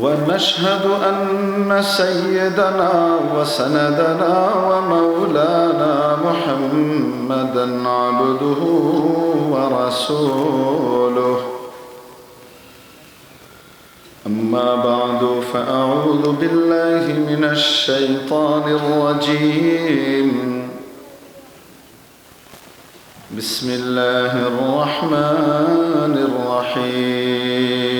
ونشهد أن سيدنا وسندنا ومولانا محمدا عبده ورسوله. أما بعد فأعوذ بالله من الشيطان الرجيم. بسم الله الرحمن الرحيم.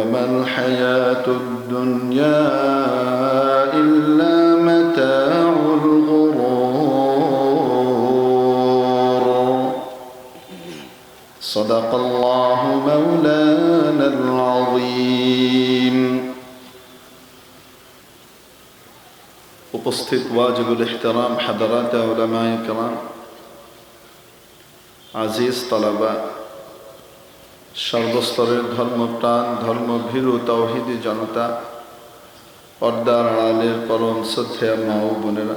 وما الحياة الدنيا إلا متاع الغرور صدق الله مولانا العظيم উপস্থিত ওয়াজিবুল ইহতারাম হাদারাত উলামায়ে কেরাম আজিজ তালাবা সর্বস্তরের ধর্মপ্রাণ, ধর্মভীরু তৌহিদি জনতা, পর্দার আড়ালের পরম শ্রদ্ধেয় মা ও বোনেরা।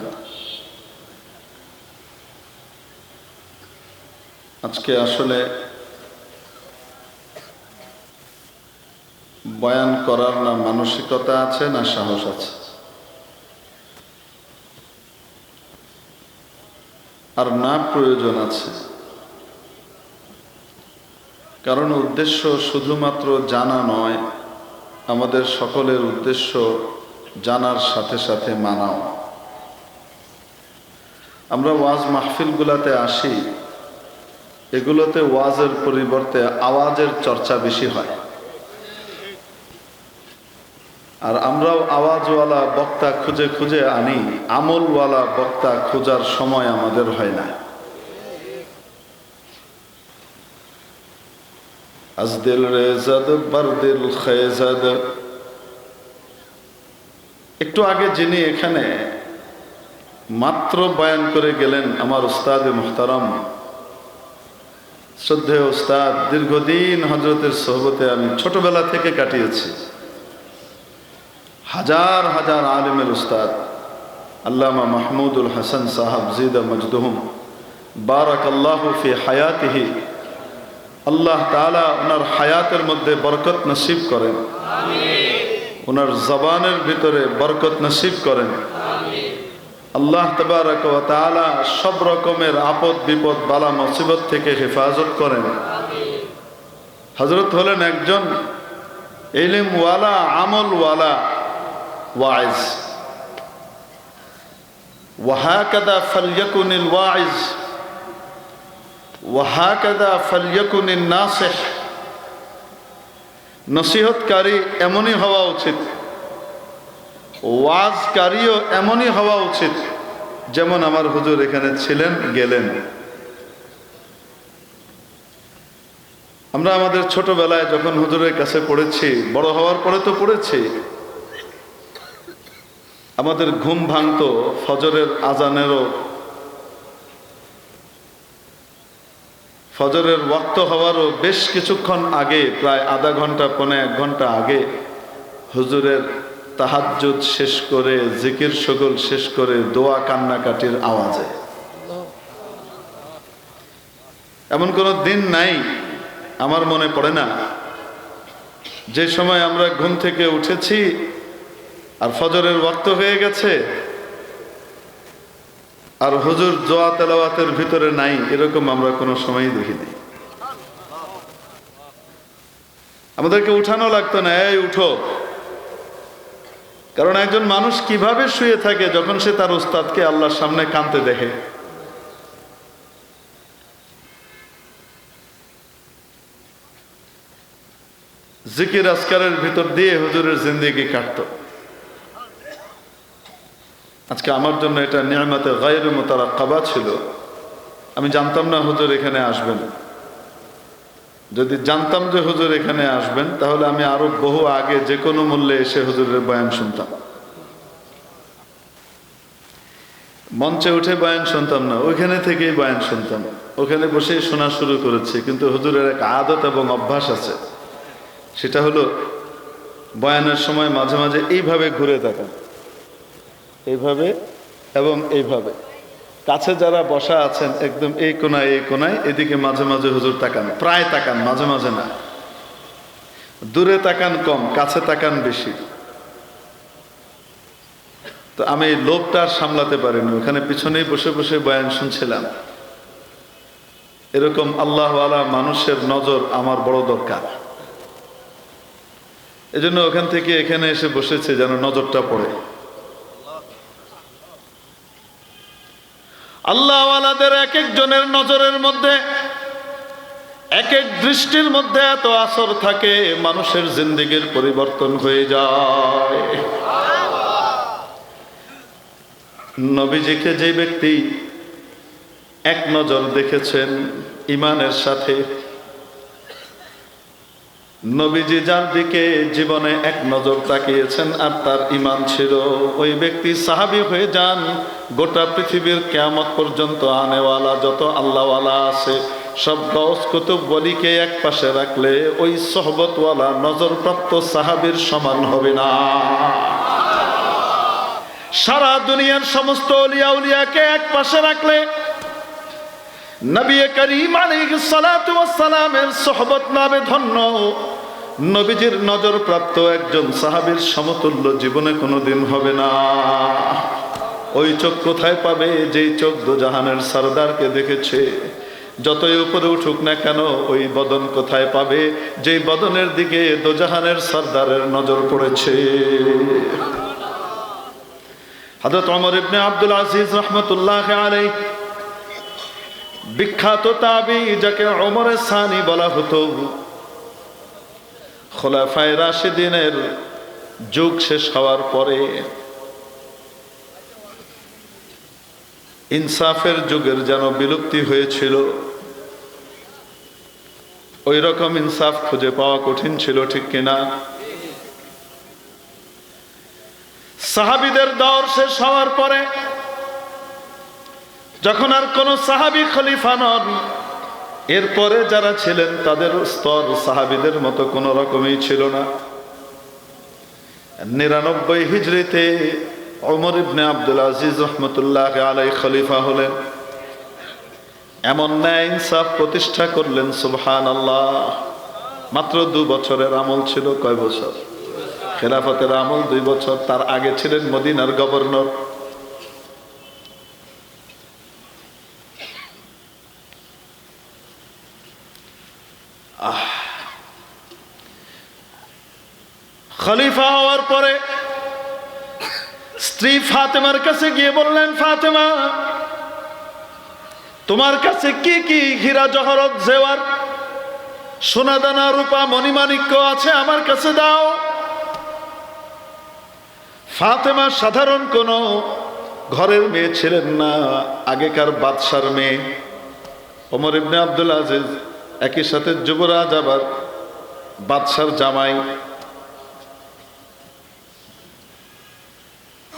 আজকে আসলে বয়ান করার না মানসিকতা আছে, না সাহস আছে। আর না প্রয়োজন আছে। কারণ উদ্দেশ্য শুধুমাত্র জানা নয়, আমাদের সকলের উদ্দেশ্য জানার সাথে সাথে মানাও। আমরা ওয়াজ মাহফিলগুলাতে আসি, এগুলোতে ওয়াজের পরিবর্তে আওয়াজের চর্চা বেশি হয়। আর আমরাও আওয়াজওয়ালা বক্তা খুঁজে খুঁজে আনি, আমলওয়ালা বক্তা খোঁজার সময় আমাদের হয় না। از دل রেজাদ বর দিল খেজাদ একটু আগে যিনি এখানে মাত্র বয়ান করে গেলেন আমার উস্তাদ মোহতারম শ্রদ্ধেয় উস্তাদ দীর্ঘদিন হজরতের সোহবতে আমি ছোটবেলা থেকে কাটিয়েছি হাজার হাজার আলিমের উস্তাদ আল্লামা মাহমুদুল হাসান সাহাব জিদা মজদুহম বারাক আল্লাহ ফি হায়াতিহি আল্লাহ তালা ওনার হায়াতের মধ্যে বরকত নসিব করেন। ওনার জবানের ভিতরে বরকত নসিব করেন। আল্লাহ তবারক তালা সব রকমের আপদ বিপদ বালা মুসিবত থেকে হেফাজত করেন। হজরত হলেন একজন এলিমওয়ালা আমলওয়ালা ওয়াইজ। ওয়াহাকাদা ফালিয়াকুনিল ওয়াইজ। ওয়াহাকাদা ফালিয়াকুনিন নাসিহ নসিহতকারী এমনই হওয়া উচিত। ওয়াজকারীও এমনই হওয়া উচিত, যেমন আমার হুজুর এখানে ছিলেন, গেলেন। আমরা আমাদের ছোটবেলায় যখন হুজুরের কাছে পড়েছি, বড় হওয়ার পরে তো পড়েছি, আমাদের ঘুম ভাঙত, ফজরের আজানেরও ফজরের ওয়াক্ত হওয়ারও বেশ কিছুক্ষণ আগে, প্রায় আধা ঘণ্টা, পনে এক ঘণ্টা আগে হুজুরের তাহাজ্জুদ শেষ করে, জিকির সগল শেষ করে দোয়া কান্নাকাটির আওয়াজে। এমন কোনো দিন নাই, আমার মনে পড়ে না। যে সময় আমরা ঘুম থেকে উঠেছি আর ফজরের ওয়াক্ত হয়ে গেছে আর হুজুর জোয়া তেলাওয়াতের ভিতরে নাই, এরকম আমরা কোনো সময়ই দেখিনি আমাদেরকে উঠানো লাগতো না, এই, উঠো। কারণ একজন মানুষ কীভাবে শুয়ে থাকে যখন সে তার উস্তাদকে আল্লাহর সামনে কানতে দেখে? জিকির আসকারের ভিতর দিয়ে হুজুরের জিন্দিগি কাটত। আজকে আমার জন্য এটা নিয়ামতে গায়ের মোতারা কাবা ছিল। আমি জানতাম না হুজুর এখানে আসবেন। যদি জানতাম যে হুজুর এখানে আসবেন, তাহলে আমি আরও বহু আগে যে কোনো মূল্যে এসে হুজুরের বয়ান শুনতাম। মঞ্চে উঠে বয়ান শুনতাম না, ওইখানে থেকেই বয়ান শুনতাম। ওখানে বসেই শোনা শুরু করেছি, কিন্তু হুজুরের এক আদত এবং অভ্যাস আছে। সেটা হলো বয়ানের সময় মাঝে মাঝে এইভাবে ঘুরে তাকান। এইভাবে এবং এইভাবে। কাছে যারা বসা আছেন, একদম এই কোনায় এই কোনায়, এদিকে মাঝে মাঝে হুজুর তাকান। প্রায় তাকান, মাঝে মাঝে না। দূরে তাকান কম, কাছে তাকান বেশি। তো আমি লোভটা আর সামলাতে পারিনি। ওখানে পিছনেই বসে বসে বয়ান শুনছিলাম। এরকম আল্লাহওয়ালা মানুষের নজর আমার বড় দরকার। এজন্য ওখান থেকে এখানে এসে বসেছে যেন নজরটা পড়ে। আল্লাহওয়ালাদের এক একজনের নজরের মধ্যে এক এক দৃষ্টির মধ্যে এত আসর থাকে, মানুষের জিন্দিগির পরিবর্তন হয়ে যায়। নবীজিকে যে ব্যক্তি এক নজর দেখেছেন, ইমানের সাথে নবীজি যার দিকে জীবনে এক নজর তাকিয়েছেন আর তার ইমান ছিল, ওই ব্যক্তি সাহাবি হয়ে যান, গোটা পৃথিবীর কেয়ামত পর্যন্ত আনেওয়ালা, যত আল্লাহওয়ালা আছে, সব গস কুতুব বলিকে এক পাশে রাখলে ওই সহবতওয়ালা নজরপ্রাপ্ত সাহাবির সমান হবে না। সারা দুনিয়ার সমস্ত অলিয়া উলিয়াকে এক পাশে রাখলে নবী করিম আলাইহিস সালাতু ওয়াস সালামের সোহবত নামে ধন্য নবীজির নজর প্রাপ্ত একজন সাহাবীর সমতুল্য জীবনে কোনোদিন হবে না। ওই চোখ কোথায় পাবে? যেই চোখ জাহানের সরদারকে দেখেছে। যতই উপরে উঠুক না কেন, ওই বদন কোথায় পাবে? যেই বদনের দিকে দোজাহানের সর্দারের নজর পড়েছে। হযরত অমর ইবনে আব্দুল আজিজ রহমতুল্লাহ আলাইহি বিখ্যাত তাবি, যাকে ওমরের সানি বলা হতো। খোলাফায় রাশিদিনের যুগ শেষ হওয়ার পরে ইনসাফের যুগের যেন বিলুপ্তি হয়েছিল ওই রকম ইনসাফ খুঁজে পাওয়া কঠিন ছিল, ঠিক কিনা? সাহাবিদের দর শেষ হওয়ার পরে যখন আর কোন সাহাবি খলিফা নন এরপরে যারা ছিলেন, তাদের স্তর সাহাবিদের মতো কোনো রকমই ছিল না। নিরানব্বই হিজড়িতে ওমর ইবনে আব্দুল আজিজ রহমতুল্লাহ আলাই খলিফা হলেন। এমন ন্যায় ইনসাফ প্রতিষ্ঠা করলেন সুবহান আল্লাহ মাত্র দু বছরের আমল ছিল কয় বছর? খেলাফতের আমল দুই বছর। তার আগে ছিলেন মদিনার গভর্নর। খলিফা হওয়ার পরে স্ত্রী ফাতেমার কাছে গিয়ে বললেন, ফাতেমা, তোমার কাছে কি কি হীরা জহরত জেওয়ার, সোনাদানা, রূপা, মণিমাণিক্য আছে আমার কাছে দাও। ফাতেমা সাধারণ কোন ঘরের মেয়ে ছিলেন না, আগেকার বাদশার মেয়ে। ওমর ইবনে আব্দুল আজিজ, একই সাথে যুবরাজ আবার বাদশার জামাই।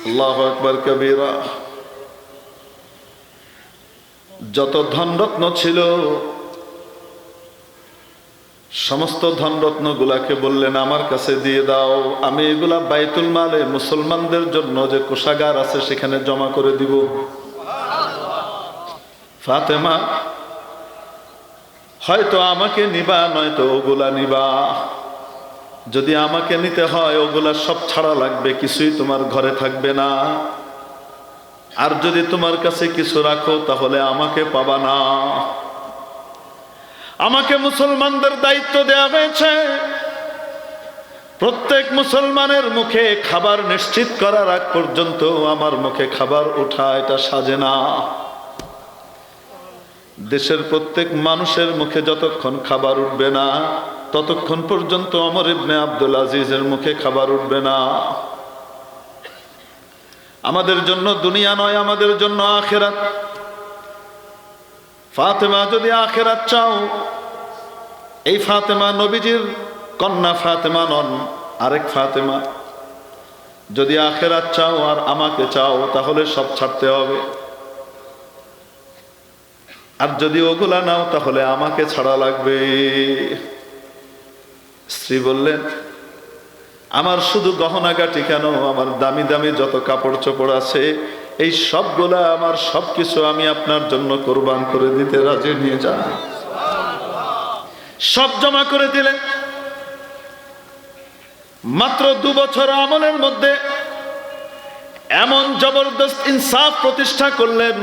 আল্লাহ আকবর কবিরা। যত ধনরত্ন ছিল, সমস্ত ধনরত্ন গুলাকে বললেন, আমার কাছে দিয়ে দাও। আমি এগুলা বাইতুল মালে মুসলমানদের জন্য যে কোষাগার আছে, সেখানে জমা করে দিব। ফাতেমা, হয়তো আমাকে নিবা, নয়তো ওগুলা নিবা। যদি আমাকে নিতে হয়, ওগুলা সব ছাড়া লাগবে, কিছুই তোমার ঘরে থাকবে না। আর যদি তোমার কাছে কিছু রাখো, তাহলে আমাকে পাবা না। আমাকে মুসলমানদের দায়িত্ব দেওয়া হয়েছে। প্রত্যেক মুসলমানের মুখে খাবার নিশ্চিত করার আগ পর্যন্ত আমার মুখে খাবার ওঠা, এটা সাজে না। দেশের প্রত্যেক মানুষের মুখে যতক্ষণ খাবার উঠবে না ততক্ষণ পর্যন্ত অমর ইবনে আব্দুল আজিজের মুখে খাবার উঠবে না। আমাদের জন্য দুনিয়া নয়, আমাদের জন্য আখেরাত। ফাতেমা যদি আখেরাত চাও, এই ফাতেমা নবীজির কন্যা ফাতেমা নন, আরেক ফাতেমা। যদি আখেরাত চাও আর আমাকে চাও, তাহলে সব ছাড়তে হবে। আর যদি ওগুলা নাও, তাহলে আমাকে ছাড়া লাগবে। স্ত্রী বললেন আমার শুধু গহনাগাটি কেন? আমার দামি দামি যত কাপড় চোপড় আছে, এই সবগুলা আমার সবকিছু আমি আপনার জন্য কোরবান করে দিতে রাজি নিয়ে যান। সব জমা করে দিলেন। মাত্র দু বছর আমলের মধ্যে এমন জবরদস্ত ইনসাফ প্রতিষ্ঠা করলেন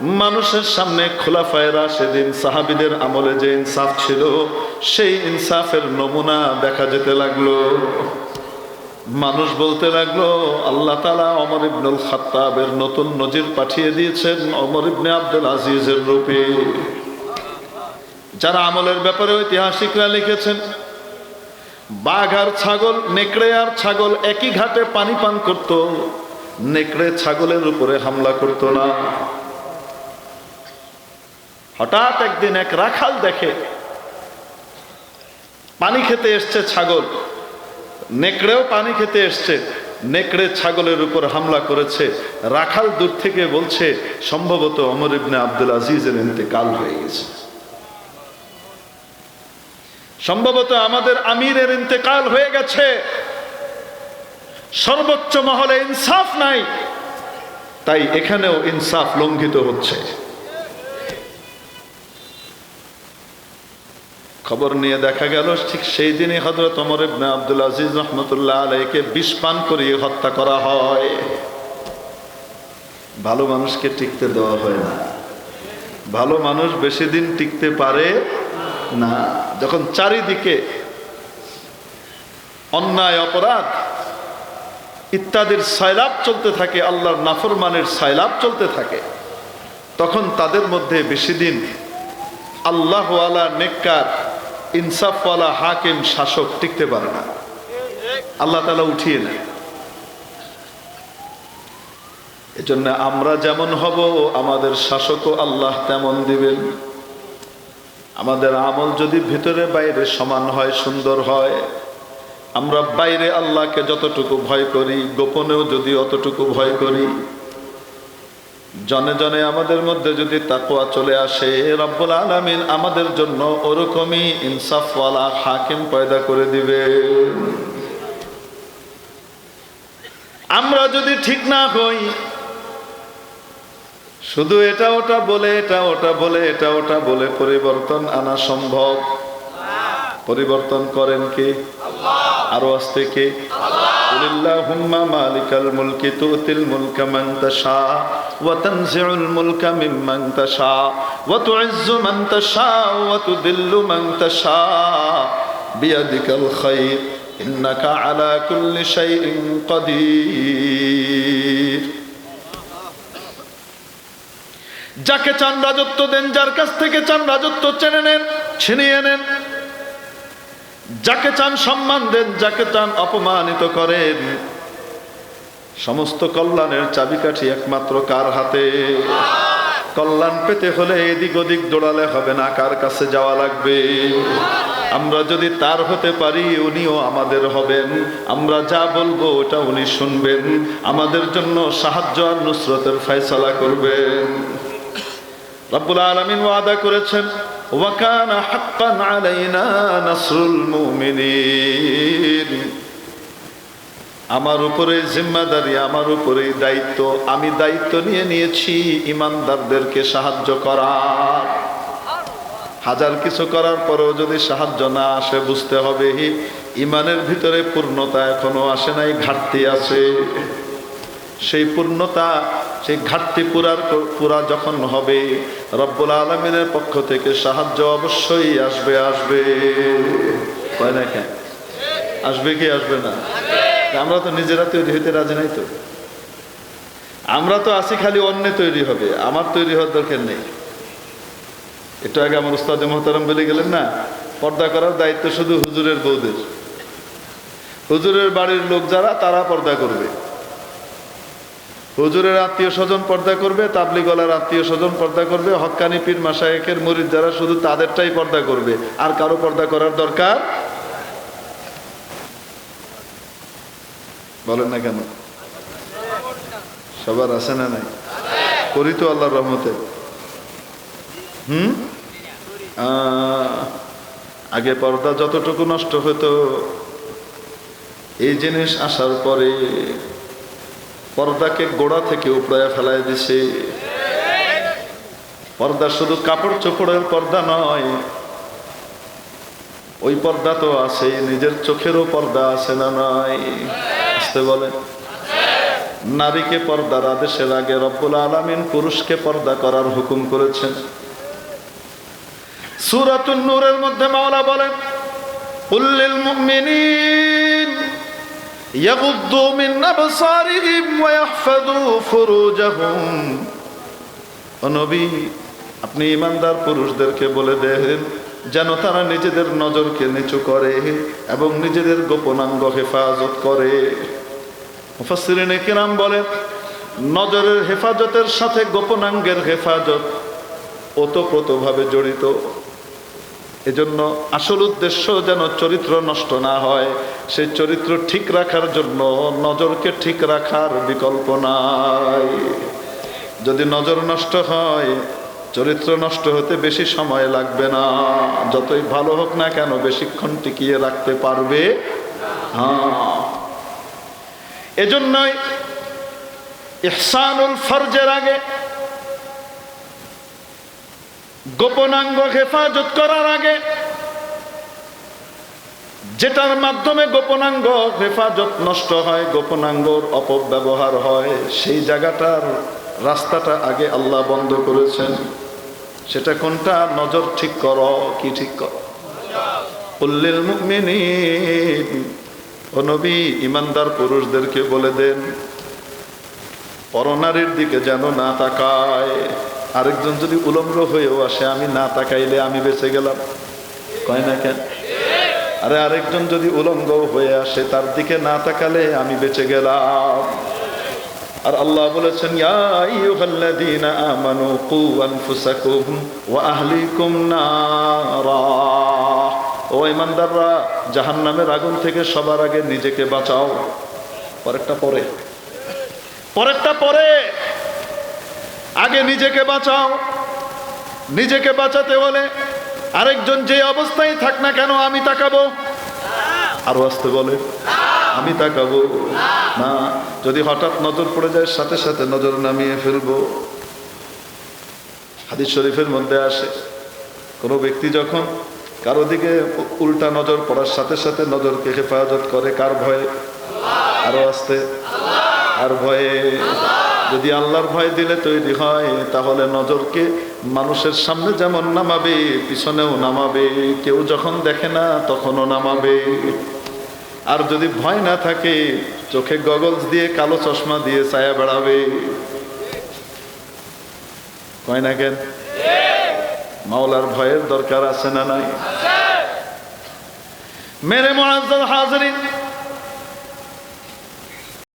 মানুষের সামনে খোলাফায়রা সেদিন সাহাবিদের আমলে যে ইনসাফ ছিল, সেই ইনসাফের নমুনা দেখা যেতে লাগল। মানুষ বলতে লাগল, আল্লাহ তালা অমর ইবনুল খাত্তাবের নতুন নজির পাঠিয়ে দিয়েছেন অমর ইবনে আব্দুল আজিজের রূপে। যারা আমলের ব্যাপারে ঐতিহাসিকরা লিখেছেন, বাঘ আর ছাগল, নেকড়ে আর ছাগল একই ঘাটে পানি পান করত, নেকড়ে ছাগলের উপরে হামলা করত না। হঠাৎ একদিন এক রাখাল দেখে পানি খেতে এসছে ছাগল। নেকড়েও পানি খেতে এসছে। নেকড়ে ছাগলের উপর হামলা করেছে। রাখাল দূর থেকে বলছে, সম্ভবত অমর ইবনে আব্দুল আজিজের ইন্তেকাল হয়ে গেছে। সম্ভবত আমাদের আমিরের ইন্তেকাল হয়ে গেছে। সর্বোচ্চ মহলে ইনসাফ নাই। তাই এখানেও ইনসাফ লঙ্ঘিত হচ্ছে। খবর নিয়ে দেখা গেল, ঠিক সেই দিনই হজরত অমর ইবনে আব্দুল আজিজ রহমতুল্লাহ আলাইকে বিষ পান করিয়ে হত্যা করা হয়। ভালো মানুষকে টিকতে দেওয়া হয় না। ভালো মানুষ বেশি দিন টিকতে পারে না। যখন চারিদিকে অন্যায়, অপরাধ ইত্যাদির সাইলাভ চলতে থাকে, আল্লাহর নাফরমানের সাইলাভ চলতে থাকে, তখন তাদের মধ্যে বেশি দিন আল্লাহওয়ালা নেককার ইনসাফওয়ালা হাকিম শাসক টিকতে পারে না। আল্লাহ তালা উঠিয়ে নেয় এজন্য আমরা যেমন হব, আমাদের শাসকও আল্লাহ তেমন দিবেন। আমাদের আমল যদি ভিতরে বাইরে সমান হয়, সুন্দর হয়, আমরা বাইরে আল্লাহকে যতটুকু ভয় করি, গোপনেও যদি অতটুকু ভয় করি জনে জনে আমাদের মধ্যে যদি তাকুয়া চলে আসে, রব্বুল আলমিন আমাদের জন্য ওরকমই ইনসাফওয়ালা হাকিম পয়দা করে দিবে। আমরা যদি ঠিক না হই, শুধু এটা ওটা বলে, এটা ওটা বলে, এটা ওটা বলে পরিবর্তন আনা সম্ভব। পরিবর্তন করেন কে? আরও আসতে কে? যাকে চান রাজত্ব দেন যার কাছ থেকে চান রাজত্ব চেনে নেন ছিনিয়ে নেন যাকে চান সম্মান দেন, যাকে চান অপমানিত করেন। সমস্ত কল্যাণের চাবিকাঠি একমাত্র কার হাতে? কল্যাণ পেতে হলে এদিক ওদিক দৌড়ালে হবে না, কার কাছে যাওয়া লাগবে? আমরা যদি তার হতে পারি, উনিও আমাদের হবেন। আমরা যা বলব, ওটা উনি শুনবেন। আমাদের জন্য সাহায্য আর নুসরতের ফয়সালা করবেন। রব্বুল আলমিন ওয়াদা করেছেন ওয়াকানা হাক্কান আলাইনা নাসরুল মুমিনিন। আমার উপরে জিম্মাদারি, আমার উপরে দায়িত্ব, আমি দায়িত্ব নিয়ে নিয়েছি ইমানদারদেরকে সাহায্য করার হাজার কিছু করার পরেও যদি সাহায্য না আসে, বুঝতে হবে ইমানের ভিতরে পূর্ণতা এখনও আসে নাই, ঘাটতি আছে। সেই পূর্ণতা সেই ঘাটতি পুরার পুরা যখন হবে, রব্বুল আলমিনের পক্ষ থেকে সাহায্য অবশ্যই আসবে আসবে। হয় না কেন? আসবে কি, আসবে না? আমরা তো নিজেরা তৈরি হইতে রাজি নাই তো। আমরা তো আছি খালি অন্য তৈরি হবে, আমার তৈরি হওয়ার দরকার নেই। একটু আগে আমার উস্তাদ মহতারাম বলে গেলেন না, পর্দা করার দায়িত্ব শুধু হুজুরের বউদের। হুজুরের বাড়ির লোক যারা, তারা পর্দা করবে। হুজুরের আত্মীয় স্বজন পর্দা করবে তাবলিগলার আত্মীয় স্বজন পর্দা করবে, হক্কানি পীর মাসায়েকের মুরিদ যারা শুধু তাদেরটাই পর্দা করবে, আর কারও পর্দা করার দরকার বলেন না কেন? সবার আছে না নাই? করি তো আল্লাহর রহমতে। হুম? আগে পর্দা যতটুকু নষ্ট হতো, এই জিনিস আসার পরে পর্দাকে গোড়া থেকে উপড়ায় ফেলায় দিছে। পর্দা শুধু কাপড় চোপড়ের পর্দা নয়, ওই পর্দা তো আছে, নিজের চোখেরও পর্দা আছে না নয় আসতে বলে নারীকে পর্দার আদেশের আগে রব্বুল আলামিন পুরুষকে পর্দা করার হুকুম করেছেন। সূরাতুন নূরের মধ্যে মাওলা বলেন কুল্লিল মুমিনিন আবসারিহিম ওয়া ইয়াহফাযু ফুরুজাহুম ও নবী, আপনি ইমানদার পুরুষদেরকে বলে দেন, যেন তারা নিজেদের নজরকে নিচু করে এবং নিজেদের গোপনাঙ্গ হেফাজত করে। কিরাম বলেন নজরের হেফাজতের সাথে গোপনাঙ্গের হেফাজত ওতপ্রোতভাবে জড়িত। এজন্য আসল উদ্দেশ্য যেন চরিত্র নষ্ট না হয় সেই চরিত্র ঠিক রাখার জন্য নজরকে ঠিক রাখার বিকল্প নাই। যদি নজর নষ্ট হয়, চরিত্র নষ্ট হতে বেশি সময় লাগবে না। যতই ভালো হোক না কেন, বেশিক্ষণ টিকিয়ে রাখতে পারবে হ্যাঁ এজন্যই ইহসানুল ফরজের আগে গোপনাঙ্গ হেফাজত করার আগে যেটার মাধ্যমে গোপনাঙ্গ হেফাজত নষ্ট হয়, গোপনাঙ্গর অপব্যবহার হয়, সেই জায়গাটার রাস্তাটা আগে আল্লাহ বন্ধ করেছেন। সেটা কোনটা? নজর ঠিক কর, কি ঠিক কর? উল্লিল নবী, ইমানদার পুরুষদেরকে বলে দেন, পরনারীর দিকে যেন না তাকায়। আরেকজন যদি উলঙ্গ হয়েও আসে, আমি না তাকাইলে আমি বেঁচে গেলাম। কয় না কেন? আরে আরেকজন যদি উলঙ্গ হয়ে আসে, তার দিকে না তাকালে আমি বেঁচে গেলাম। আর আল্লাহ বলেছেন আমানু কু আনফুসাকুম ওয়া জাহান্নামের আগুন থেকে সবার আগে নিজেকে বাঁচাও। পরেরটা পরে। পরেরটা পরে। আগে নিজেকে বাঁচাও। নিজেকে বাঁচাতে হলে আরেকজন যে অবস্থায় থাক না কেন আমি তাকাবো? আরও আসতে বলে, আমি তাকাবো। না, যদি হঠাৎ নজর পড়ে যায়, সাথে সাথে নজর নামিয়ে ফেলব। হাদিস শরীফের মধ্যে আসে, কোনো ব্যক্তি যখন কারও দিকে উল্টা নজর পড়ার সাথে সাথে নজরকে হেফাজত করে, কার ভয়ে? আরও আসতে আর ভয়ে? যদি আল্লাহর ভয় দিলে তৈরি হয় তাহলে নজরকে মানুষের সামনে যেমন নামাবে পিছনেও নামাবে। কেউ যখন দেখে না তখনও নামাবে। আর যদি ভয় না থাকে চোখে গগলস দিয়ে কালো চশমা দিয়ে ছায়া বেড়াবে। কয় না কেন? মাওলার ভয়ের দরকার আছে না নাই? মেরে মহাজ হাজরিন